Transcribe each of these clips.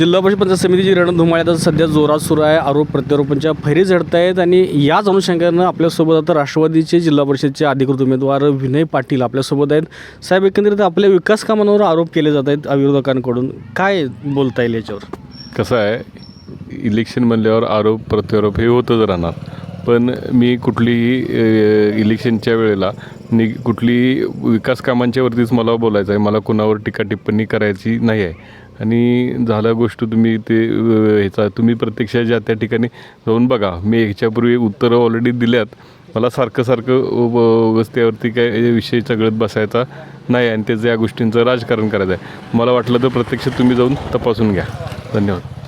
जिल्हा परिषद पंचायत समितीची रणधुमाळी आता सध्या जोरात सुरू आहे. आरोप प्रत्यारोपांच्या फैरी झडत आहेत आणि याच अनुषंगानं आपल्यासोबत आता राष्ट्रवादीचे जिल्हा परिषदचे अधिकृत उमेदवार विनय पाटील आपल्यासोबत आहेत. साहेब एकंदरीत आपल्या विकास कामांवर आरोप केले जात आहेत विरोधकांकडून काय बोलता येईल याच्यावर? कसं आहे इलेक्शन म्हणल्यावर आरोप प्रत्यारोप हे होतच राहणार. पण मी कुठलीही इलेक्शनच्या वेळेला नि कुठलीही विकास कामांच्यावरतीच मला बोलायचं आहे. मला कुणावर टीका टिप्पणी करायची नाही आहे. आणि झाल्या गोष्ट तुम्ही ते ह्याचा तुम्ही प्रत्यक्ष ज्या त्या ठिकाणी जाऊन बघा. मी ह्याच्यापूर्वी उत्तरं ऑलरेडी दिल्यात. मला सारखं सारखं व- वस्त्यावरती काय विषय चगळत बसायचा नाही आणि त्याचं या गोष्टींचं राजकारण करायचं आहे. मला वाटलं तर प्रत्यक्ष तुम्ही जाऊन तपासून घ्या. धन्यवाद.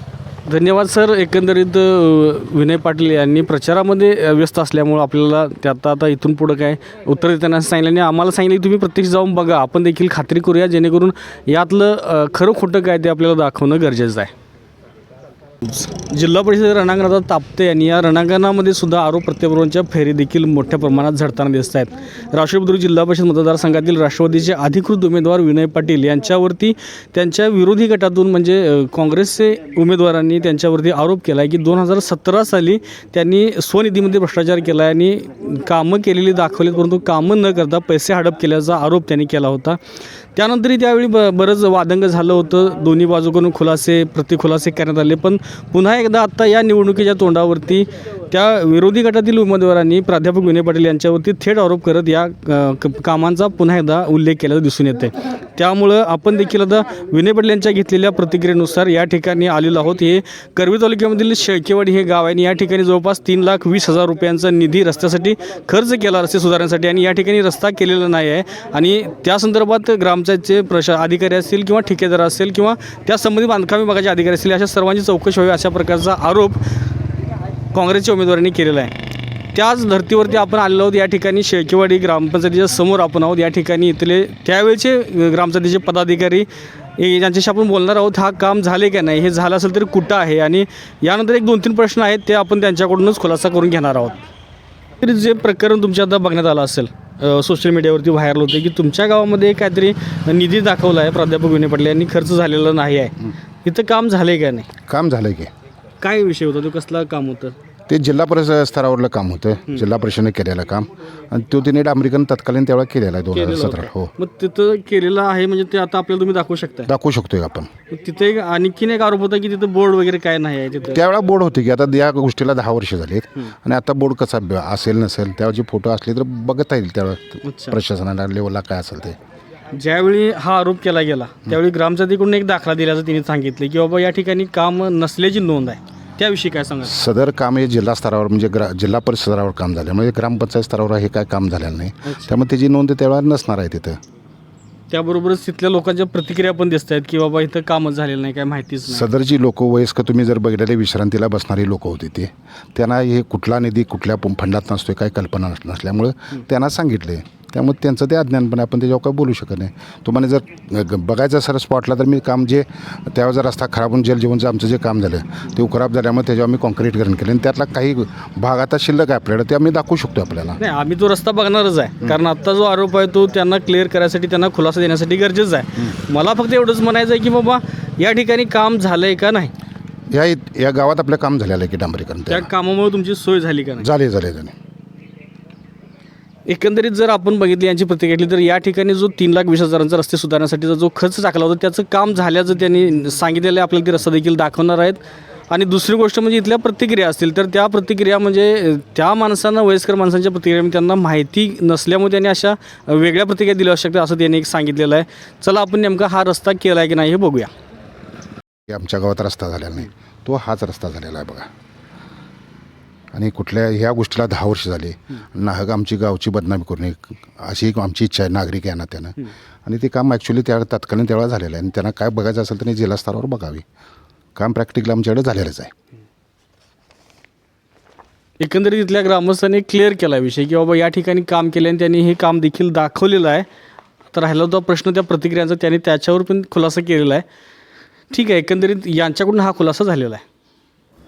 धन्यवाद सर. एकंदरीत विनय पाटील यांनी प्रचारामध्ये व्यस्त असल्यामुळं आपल्याला त्यात आता इथून पुढं काय उत्तर देताना सांगितलं आणि आम्हाला सांगितलं की तुम्ही प्रत्यक्ष जाऊन बघा. आपण देखील खात्री करूया जेणेकरून यातलं खरं खोटं काय ते आपल्याला दाखवणं गरजेचं आहे. जिल्हा परिषद रणांगणात तापते आणि या रणांगणामध्ये सुद्धा आरोप प्रत्यारोपांच्या फेरी देखील मोठ्या प्रमाणात झडताना दिसत आहेत. राष्ट्रपती जिल्हा परिषद मतदारसंघातील राष्ट्रवादीचे अधिकृत उमेदवार विनय पाटील यांच्यावरती त्यांच्या विरोधी गटातून म्हणजे काँग्रेसचे उमेदवारांनी त्यांच्यावरती आरोप केला आहे की दोन हजार सतरा साली त्यांनी स्वनिधीमध्ये भ्रष्टाचार केला आहे आणि कामं केलेली दाखवली परंतु कामं न करता पैसे हडप केल्याचा आरोप त्यांनी केला होता. त्यानंतरही त्यावेळी ब बरंच वादंग झालं होतं. दोन्ही बाजूकडून खुलासे प्रतिखुलासे करण्यात आले. पण पुन्हा एकदा आत्ता या निवडणुकीच्या तोंडावरती त्या विरोधी गटातील उमेदवारांनी प्राध्यापक विनय पाटील यांच्यावरती थेट आरोप करत या क- कामांचा पुन्हा एकदा उल्लेख केल्याचा दिसून येते त्यामुळं आपण देखील आता विनय पाटील यांच्या घेतलेल्या प्रतिक्रियेनुसार या ठिकाणी आलेलो आहोत. हे करवी तालुक्यामधील शेळकेवाडी हे गाव आहे आणि या ठिकाणी जवळपास तीन लाख वीस हजार रुपयांचा निधी रस्त्यासाठी खर्च केला रस्ते सुधारण्यासाठी आणि या ठिकाणी रस्ता केलेला नाही आहे. आणि त्या संदर्भात ग्रामपंचायतचे प्रशा अधिकारी असतील किंवा ठेकेदार असेल किंवा त्या संबंधित बांधकाम विभागाचे अधिकारी असतील अशा सर्वांची चौकशी व्हावी अशा प्रकारचा आरोप काँग्रेसच्या उमेदवारांनी केलेला आहे. त्याच धर्तीवरती आपण आलेलो आहोत या ठिकाणी शेळकेवाडी ग्रामपंचायतीच्या समोर आपण आहोत. या ठिकाणी इथले त्यावेळचे ग्रामपंचायतीचे पदाधिकारी ज्यांच्याशी आपण बोलणार आहोत हा काम झाले का नाही हे झालं असेल तरी कुठं आहे? आणि यानंतर एक दोन तीन प्रश्न आहेत ते आपण त्यांच्याकडूनच खुलासा करून घेणार आहोत. तरी जे प्रकरण तुमच्या आता बघण्यात आलं असेल सोशल मीडियावरती व्हायरल होते की तुमच्या गावामध्ये काहीतरी निधी दाखवला आहे प्राध्यापक विनय पाटील यांनी खर्च झालेला नाही आहे. इथं काम झाले का नाही? काम झालं की. काय विषय होता? तो कसला काम होतं? ते जिल्हा परिषद स्तरावरलं काम होतं. जिल्हा परिषदेने केलेलं काम. आणि तो तिने अमेरिकन तत्कालीन त्यावेळेला केलेला आहे दोन हजार केलेलं सतरा. होतं. हो. मग तिथं केलेलं आहे म्हणजे ते आता आपल्याला तुम्ही दाखवू शकता दाखवू शकतोय आपण. तिथे एक आणखीन एक आरोप होता की तिथं बोर्ड वगैरे काय नाही आहे तिथं? त्यावेळेला बोर्ड होते की आता या गोष्टीला दहा वर्ष झालीत. आणि आता बोर्ड कसा ब- असेल नसेल त्याचे फोटो असले तर बघता येईल त्यावेळेला अच्छा. प्रशासनाला लेवलला काय असेल ते. ज्यावेळी हा आरोप केला गेला त्यावेळी ग्रामपंचायतीकडून एक दाखला दिल्याचं तिने सांगितले की बाबा या ठिकाणी काम नसल्याची नोंद आहे. त्याविषयी काय सांगा सदर काम हे जिल्हा स्तरावर म्हणजे ग्रा जिल्हा परिषद स्तरावर काम झालं. म्हणजे ग्रामपंचायत स्तरावर हे काय काम झालेलं नाही. त्यामुळे त्याची नोंद त्यावेळेला नसणार आहे तिथं. त्याबरोबरच तिथल्या लोकांच्या प्रतिक्रिया पण दिसत आहेत की बाबा इथं कामच झालेलं नाही काय माहितीच नाही. सदरची लोक वयस्कर तुम्ही जर बघितलेले विश्रांतीला बसणारी लोक होती ते त्यांना हे कुठला निधी कुठल्या फंडात नसतोय काही कल्पना नस- नसल्यामुळं त्यांना सांगितले त्यामुळे त्यांचं ते अज्ञानपणे आपण त्याच्यावर काय बोलू शकत नाही. तुम्हाला जर बघायचं सर स्पॉटला तर मी काम जे त्यावेळेस जर रस्ता खराब होऊन जलजीवनचं आमचं जे काम झालं ते खराब झाल्यामुळे त्याच्यावर आम्ही कॉन्क्रीटकरण केलं. आणि त्यातला काही भाग आता शिल्लक आहे आपल्याला ते आम्ही दाखवू शकतो आपल्याला. नाही आम्ही तो रस्ता बघणारच आहे. कारण आता जो आरोप आहे तो त्यांना क्लिअर करायसाठी त्यांना खुलासा देण्यासाठी गरजेचं आहे. मला फक्त एवढंच म्हणायचं आहे की बाबा या ठिकाणी काम झालंय का नाही? या या गावात आपलं काम झालेलं आहे की डांबरीकरण. त्या कामामुळे तुमची सोय झाली का नाही? झाले झाले झाले. एकंदरीत जर आपण बघितली यांची प्रतिक्रिया घेतली तर या ठिकाणी जो तीन लाख वीस हजारांचा रस्ते सुधारण्यासाठीचा जो खर्च टाकला होता त्याचं काम झाल्याचं त्यांनी सांगितलेलं आहे. आपल्याला ते रस्ता देखील दाखवणार आहेत. आणि दुसरी गोष्ट म्हणजे इथल्या प्रतिक्रिया असतील तर त्या प्रतिक्रिया म्हणजे त्या माणसांना वयस्कर माणसांच्या प्रतिक्रिया म्हणजे त्यांना माहिती नसल्यामुळे त्यांनी अशा वेगळ्या प्रतिक्रिया दिल्या असू शकतात असं त्यांनी एक सांगितलेलं आहे. चला आपण नेमका हा रस्ता केला आहे की नाही हे बघूया. आमच्या गावात रस्ता झालेला नाही. तो हाच रस्ता झालेला आहे बघा. आणि कुठल्या ह्या गोष्टीला दहा वर्ष झाली. नाहक आमची गावची बदनामी करू नये अशी एक आमची इच्छा आहे नागरिक आहे ना त्यानं. आणि ते काम ॲक्च्युली त्या तत्कालीन त्यावेळेला झालेलं आहे. आणि त्यांना काय बघायचं असेल त्यांनी जिल्हा स्तरावर बघावी. काम प्रॅक्टिकल आमच्याकडे झालेलंच आहे. एकंदरीत इथल्या ग्रामस्थांनी क्लिअर केला विषय की बाबा या ठिकाणी काम केले आणि त्यांनी हे काम देखील दाखवलेलं आहे. तर राहिला होता प्रश्न त्या प्रतिक्रियांचा त्यांनी त्याच्यावर पण खुलासा केलेला आहे. ठीक आहे एकंदरीत यांच्याकडून हा खुलासा झालेला आहे.